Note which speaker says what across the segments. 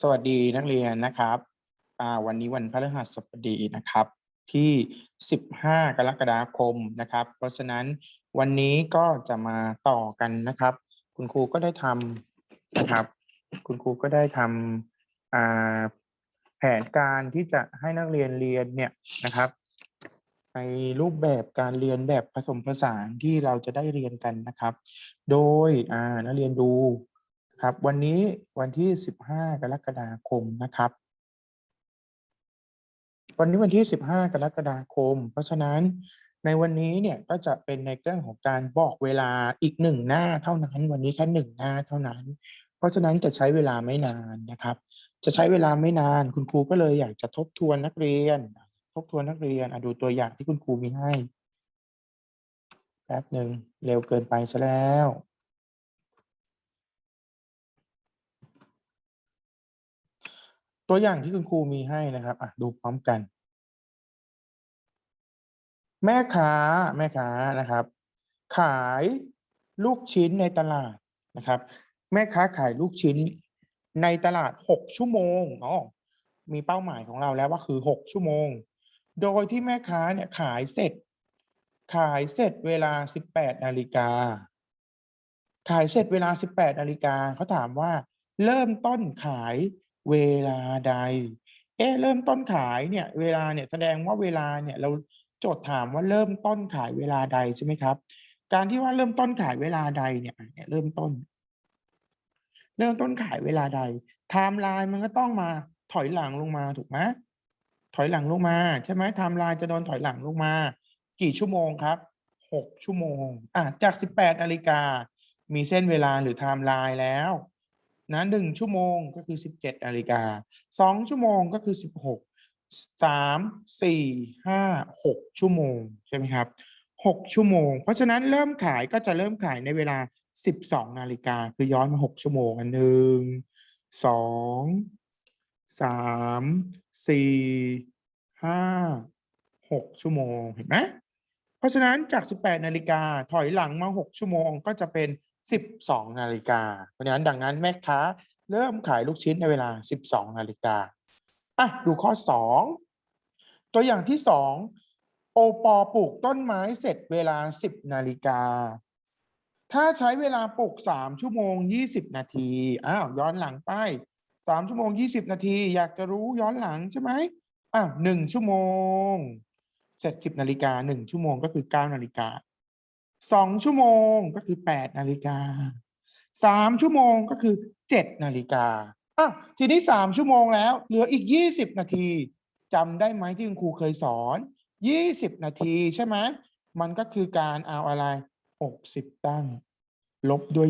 Speaker 1: สวัสดีนักเรียนนะครับวันนี้วันพฤหัสบดีนะครับ ที่ 15 กรกฎาคมนะครับ เพราะฉะนั้นวันนี้ก็จะมาต่อกันนะครับ คุณครูก็ได้ทำนะครับ คุณครูก็ได้ทำแผนการที่จะให้นักเรียนเรียนเนี่ยนะครับ ในรูปแบบการเรียนแบบผสมผสานที่เราจะได้เรียนกันนะครับ โดยนักเรียนดู ครับ วันนี้วันที่ 15 กรกฎาคมนะครับ วันนี้วันที่ 15 กรกฎาคม เพราะฉะนั้นในวันนี้เนี่ยก็จะเป็นในเรื่องของการบอกเวลาอีกหนึ่งหน้าเท่านั้น วันนี้แค่หนึ่งหน้าเท่านั้น เพราะฉะนั้นจะใช้เวลาไม่นานนะครับ จะใช้เวลาไม่นานคุณครูก็เลยอยากจะทบทวนนักเรียน ทบทวนนักเรียนอดูตัวอย่างที่คุณครูมีให้แป๊บหนึ่งเร็วเกินไปซะแล้ว ตัวอย่างที่คุณครูมีให้นะครับอะดูพร้อมกัน แม่ค้าแม่ค้านะครับ ขายลูกชิ้นในตลาดนะครับ แม่ค้าขายลูกชิ้นในตลาดหกชั่วโมงอ๋อมีเป้าหมายของเราแล้วว่าคือหกชั่วโมง โดยที่แม่ค้าเนี่ยขายเสร็จ ขายเสร็จเวลาสิบแปดนาฬิกาขายเสร็จเวลาสิบแปดนาฬิกาเขาถามว่า เริ่มต้นขาย เวลาใด เอ๊ะเริ่มต้นขายเนี่ยเวลาเนี่ยแสดงว่าเวลาเนี่ยเราโจทย์ถามว่าเริ่มต้นขายเวลาใดใช่ไหมครับ การที่ว่าเริ่มต้นขายเวลาใดเนี่ยเนี่ยเริ่มต้น เริ่มต้นขายเวลาใดไทม์ไลน์มันก็ต้องมาถอยหลังลงมาถูกไหมถอยหลังลงมาใช่ไหมไทม์ไลน์จะโดนถอยหลังลงมา กี่ชั่วโมงครับหกชั่วโมงอะจากสิบแปดนาฬิกามีเส้นเวลาหรือไทม์ไลน์แล้ว นะหนึ่งชั่วโมงก็คือสิบเจ็ดนาฬิกาสองชั่วโมงก็คือสิบหกสามสี่ห้าหกชั่วโมงใช่ไหมครับหกชั่วโมง เพราะฉะนั้นเริ่มขายก็จะเริ่มขายในเวลาสิบสองนาฬิกาคือย้อนมาหกชั่วโมงอันหนึ่งสองสามสี่ห้าหกชั่วโมงเห็นไหมเพราะฉะนั้นจาก 18 นาฬิกาถอยหลังมา 6 ชั่วโมงก็จะเป็น 12 นาฬิกา เพราะฉะนั้นดังนั้นแม่ค้าเริ่มขายลูกชิ้นในเวลา 12 นาฬิกาอะดูข้อ 2 ตัวอย่างที่ 2 โอปอปลูกต้นไม้เสร็จเวลา 10 นาฬิกา ถ้าใช้เวลาปลูก 3 ชั่วโมง 20 นาที อ้าว ย้อนหลังไป 3 ชั่วโมง 20 นาที อยากจะรู้ย้อนหลังใช่ไหมอ้าว1ชั่วโมง เสร็จ 10 นาฬิกา 1 ชั่วโมงก็คือ 9 นาฬิกา 2ชั่วโมงก็คือ8นาฬิกา3ชั่วโมงก็คือ7นาฬิกาอะทีนี้3ชั่วโมงแล้ว เหลืออีก20นาทีจำได้ไหมที่คุณครูเคยสอน20นาทีใช่ไหมมันก็คือการเอาอะไร60ตั้ง ลบด้วย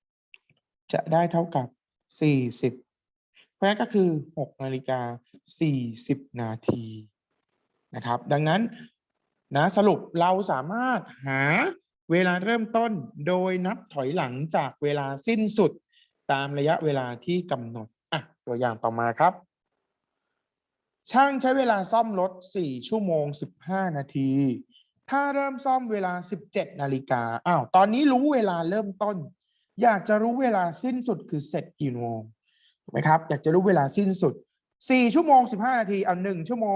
Speaker 1: 20จะได้เท่ากับ40เพราะนั้นก็คือ6นาฬิกา40นาทีนะครับ ดังนั้น นะสรุปเราสามารถหาเวลาเริ่มต้นโดยนับถอยหลังจากเวลาสิ้นสุดตามระยะเวลาที่กำหนดอะตัวอย่างต่อมาครับ ช่างใช้เวลาซ่อมรถ 4 ชั่วโมง 15 นาที ถ้าเริ่มซ่อมเวลา 17 นาฬิกาอ้าวตอนนี้รู้เวลาเริ่มต้น อยากจะรู้เวลาสิ้นสุดคือเสร็จกี่โมงถูกไหมครับ อยากจะรู้เวลาสิ้นสุด 4 ชั่วโมง 15 นาทีเอา1ชั่วโม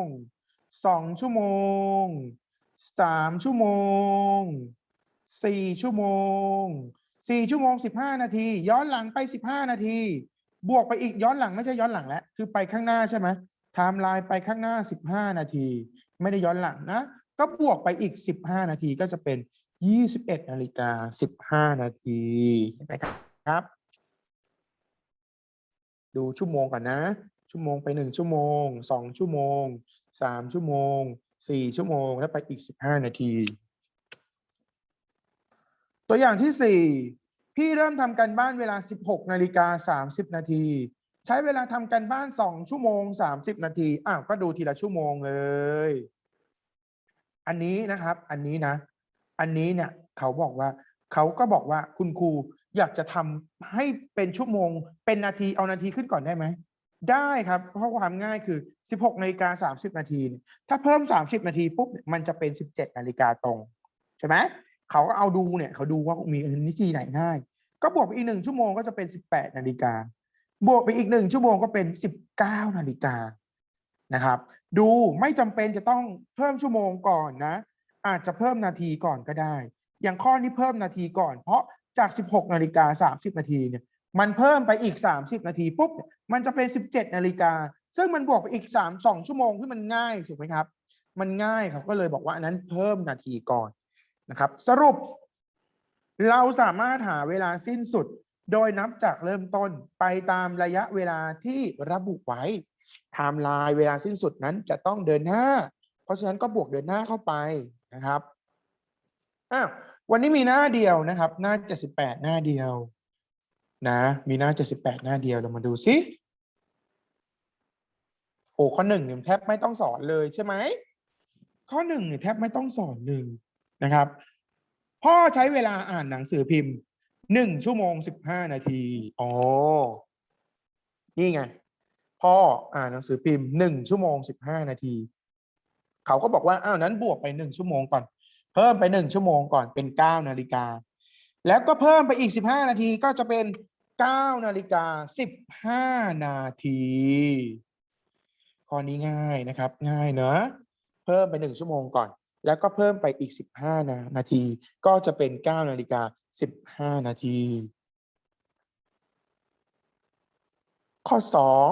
Speaker 1: ง สองชั่วโมงสามชั่วโมงสี่ชั่วโมงสี่ชั่วโมงสิบห้านาที ย้อนหลังไปสิบห้านาที บวกไปอีกย้อนหลังไม่ใช่ย้อนหลังแล้วคือไปข้างหน้าใช่ไหมไทม์ไลน์ไปข้างหน้าสิบห้านาที ไม่ได้ย้อนหลังนะ ก็บวกไปอีกสิบห้านาทีก็จะเป็นยี่สิบเอ็ดนาฬิกาสิบห้านาทีเห็นไหมครับ ดูชั่วโมงก่อนนะ ชั่วโมงไปหนึ่งชั่วโมงสองชั่วโมง สามชั่วโมงสี่ชั่วโมง แล้วไปอีกสิบห้านาที ตัวอย่างที่สี่พี่เริ่มทำการบ้านเวลาสิบหกนาฬิกาสามสิบนาที ใช้เวลาทำการบ้านสองชั่วโมงสามสิบนาทีอ้าวก็ดูทีละชั่วโมงเลย อันนี้นะครับ อันนี้นะ อันนี้เนี่ยเขาบอกว่า เขาก็บอกว่าคุณครูอยากจะทำให้เป็นชั่วโมง เป็นนาทีเอานาทีขึ้นก่อนได้ไหม ได้ครับเพราะความง่ายคือ 16นาฬิกา30 นาที ถ้าเพิ่ม 30 นาทีปุ๊บมันจะเป็น 17 นาฬิกาตรง ใช่ไหมเขาก็เอาดูเนี่ยเขาดูว่ามีวิธีไหนง่าย ก็บวกไปอีกหนึ่งชั่วโมงก็จะเป็น 18 นาฬิกาบวกไปอีกหนึ่งชั่วโมงก็เป็นสิบเก้านาฬิกานะครับ ดูไม่จำเป็นจะต้องเพิ่มชั่วโมงก่อนนะ อาจจะเพิ่มนาทีก่อนก็ได้ อย่างข้อนี้เพิ่มนาทีก่อน เพราะจาก 16 นาฬิกา 30 นาทีเนี่ย มันเพิ่มไปอีก 30 นาทีปุ๊บมันจะเป็น 17 นาฬิกา ซึ่งมันบวกไปอีก 3 2 ชั่วโมงที่มันง่ายถูกไหมครับ มันง่ายครับก็เลยบอกว่าอันนั้นเพิ่มนาทีก่อนนะครับ สรุป เราสามารถหาเวลาสิ้นสุด โดยนับจากเริ่มต้นไปตามระยะเวลาที่ระบุไว้ไทม์ไลน์เวลาสิ้นสุดนั้นจะต้องเดินหน้า เพราะฉะนั้นก็บวกเดินหน้าเข้าไปนะครับอ้าววันนี้มีหน้าเดียวนะครับ หน้า 78 หน้าเดียว นะมีหน้า 78 หน้าเดียวเรามาดูซิโอ้ข้อหนึ่งเนี่ยแทบไม่ต้องสอนเลยใช่ไหมข้อหนึ่งเนี่ยแทบไม่ต้องสอนเลยนะครับ พ่อใช้เวลาอ่านหนังสือพิมพ์หนึ่งชั่วโมงสิบห้านาทีอ๋อนี่ไง พ่ออ่านหนังสือพิมพ์หนึ่งชั่วโมงสิบห้านาที เขาก็บอกว่าอ้าวนั้นบวกไปหนึ่งชั่วโมงก่อน เพิ่มไปหนึ่งชั่วโมงก่อนเป็นเก้านาฬิกา แล้วก็เพิ่มไปอีกสิบห้านาทีก็จะเป็นเก้านาฬิกาสิบห้านาที ข้อนี้ง่ายนะครับ ง่ายเนอะเพิ่มไปหนึ่งชั่วโมงก่อน แล้วก็เพิ่มไปอีกสิบห้านานาที ก็จะเป็นเก้านาฬิกาสิบห้านาที ข้อสอง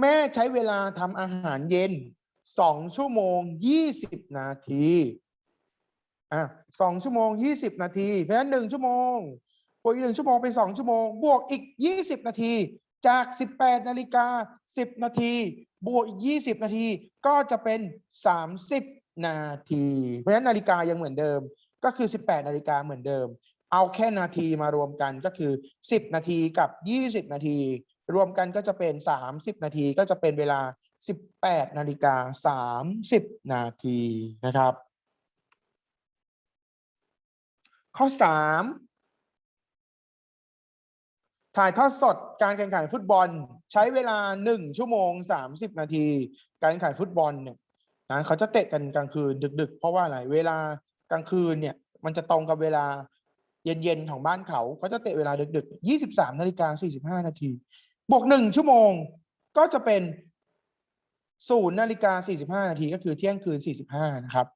Speaker 1: แม่ใช้เวลาทำอาหารเย็นสองชั่วโมงยี่สิบนาที อะสองชั่วโมงยี่สิบนาที เพราะฉะนั้นหนึ่งชั่วโมงบวกอีกหนึ่งชั่วโมงเป็นสองชั่วโมง บวกอีกยี่สิบนาที จากสิบแปดนาฬิกาสิบนาที บวกอีกยี่สิบนาทีก็จะเป็นสามสิบนาที เพราะฉะนั้นนาฬิกายังเหมือนเดิม ก็คือสิบแปดนาฬิกาเหมือนเดิม เอาแค่นาทีมารวมกันก็คือสิบนาทีกับยี่สิบนาที รวมกันก็จะเป็นสามสิบนาทีก็จะเป็นเวลาสิบแปดนาฬิกาสามสิบนาทีนะครับ ข้อสามถ่ายทอดสดการแข่งขันฟุตบอล ใช้เวลาหนึ่งชั่วโมงสามสิบนาที การแข่งขันฟุตบอลเนี่ยนะเขาจะเตะกันกลางคืนดึก ๆ เพราะว่าอะไรเวลากลางคืนเนี่ย มันจะตรงกับเวลาเย็นๆของบ้านเขาเขาจะเตะเวลาดึกๆยี่สิบสามนาฬิกาสี่สิบห้านาที บวกหนึ่งชั่วโมงก็จะเป็นศูนย์นาฬิกาสี่สิบห้านาทีก็คือเที่ยงคืนสี่สิบห้านะครับ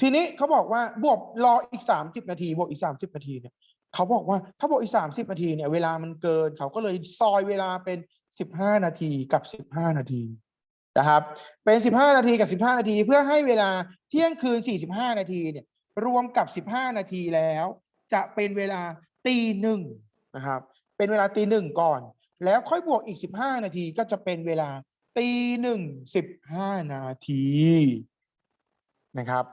Speaker 1: ทีนี้เขาบอกว่าบวกรออีกสามสิบนาทีบวกอีกสามสิบนาทีเนี่ยเขาบอกว่าถ้าบวกอีกสามสิบนาทีเนี่ยเวลามันเกินเขาก็เลยซอยเวลาเป็นสิบห้านาทีกับสิบห้านาทีนะครับ เป็นสิบห้านาทีกับสิบห้านาที เพื่อให้เวลาเที่ยงคืนสี่สิบห้านาทีเนี่ยรวมกับสิบห้านาทีแล้ว จะเป็นเวลาตีหนึ่งนะครับ เป็นเวลาตีหนึ่งก่อน แล้วค่อยบวกอีกสิบห้านาทีก็จะเป็นเวลาตีหนึ่งสิบห้านาทีนะครับ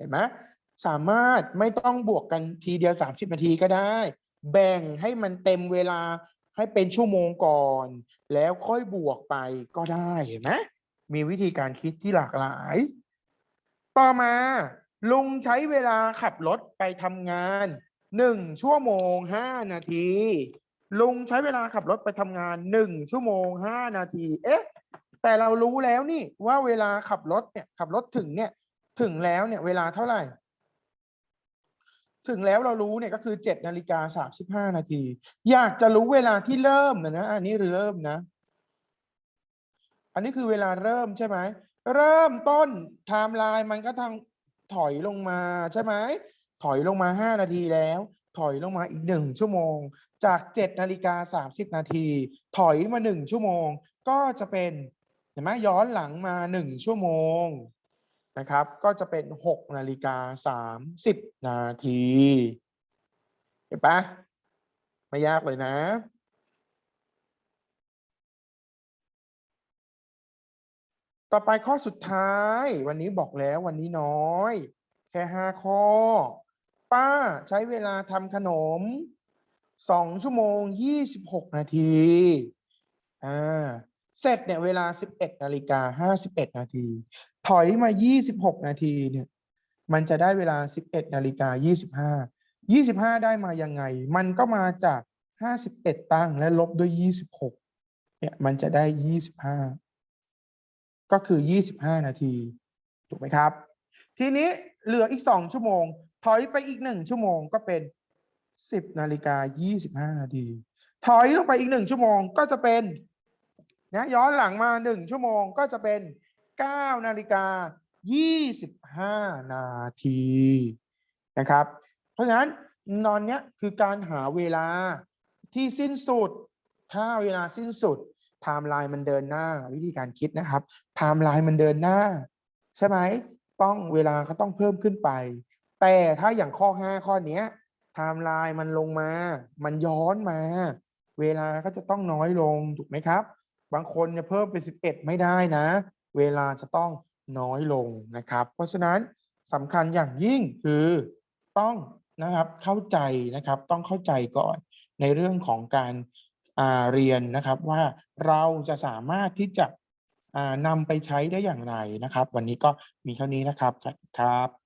Speaker 1: เห็นไหมสามารถไม่ต้องบวกกันทีเดียว 30 นาทีก็ได้ แบ่งให้มันเต็มเวลาให้เป็นชั่วโมงก่อน แล้วค่อยบวกไปก็ได้เห็นไหมมีวิธีการคิดที่หลากหลาย ต่อมา ลุงใช้เวลาขับรถไปทำงานหนึ่งชั่วโมงห้านาที ลุงใช้เวลาขับรถไปทำงานหนึ่งชั่วโมงห้านาที เอ๊ะ แต่เรารู้แล้วนี่ว่าเวลาขับรถเนี่ยขับรถถึงเนี่ย ถึงแล้วเนี่ยเวลาเท่าไหร่ ถึงแล้วเรารู้เนี่ยก็คือเจ็ดนาฬิกาสามสิบห้านาที อยากจะรู้เวลาที่เริ่มนะนะอันนี้เริ่มนะ อันนี้คือเวลาเริ่มใช่ไหมเริ่มต้นไทม์ไลน์มันก็ทางถอยลงมาใช่ไหมถอยลงมาห้านาทีแล้ว ถอยลงมาอีกหนึ่งชั่วโมง จากเจ็ดนาฬิกาสามสิบนาที ถอยมาหนึ่งชั่วโมง ก็จะเป็นเห็นไหมย้อนหลังมาหนึ่งชั่วโมง นะครับ ก็จะเป็นหกนาฬิกาสามสิบนาที เห็นปะไม่ยากเลยนะ ต่อไปข้อสุดท้าย วันนี้บอกแล้ววันนี้น้อย แค่ห้าข้อ ป้าใช้เวลาทำขนมสองชั่วโมงยี่สิบหกนาทีอ่าเสร็จเนี่ยเวลาสิบเอ็ดนาฬิกาห้าสิบเอ็ดนาที ถอยมายี่สิบหกนาทีเนี่ยมันจะได้เวลาสิบเอ็ดนาฬิกายี่สิบห้ายี่สิบห้าได้มายังไง มันก็มาจากห้าสิบเอ็ดตั้งและลบด้วยยี่สิบหกเนี่ยมันจะได้ยี่สิบห้าก็คือ 25 นาที ถูกไหมครับ ทีนี้เหลืออีก 2 ชั่วโมง ถอยไปอีก 1 ชั่วโมงก็เป็น 10นาฬิกา25 นาที ถอยลงไปอีกหนึ่งชั่วโมงก็จะเป็นนะย้อนหลังมาหนึ่งชั่วโมงก็จะเป็น เก้านาฬิกายี่สิบห้านาทีนะครับ เพราะฉะนั้นนอนเนี้ยคือการหาเวลาที่สิ้นสุด ถ้าเวลาสิ้นสุดไทม์ไลน์มันเดินหน้าวิธีการคิดนะครับไทม์ไลน์มันเดินหน้า ใช่ไหมต้องเวลาก็ต้องเพิ่มขึ้นไป แต่ถ้าอย่างข้อ 5 ข้อเนี้ยไทม์ไลน์มันลงมา มันย้อนมา เวลาก็จะต้องน้อยลงถูกไหมครับ บางคนเนี่ยเพิ่มเป็น11 ไม่ได้นะ เวลาจะต้องน้อยลงนะครับ เพราะฉะนั้นสำคัญอย่างยิ่งคือต้องนะครับเข้าใจนะครับต้องเข้าใจก่อนในเรื่องของการเรียนนะครับว่าเราจะสามารถที่จะนำไปใช้ได้อย่างไรนะครับ วันนี้ก็มีเท่านี้นะครับสวัสดีครับ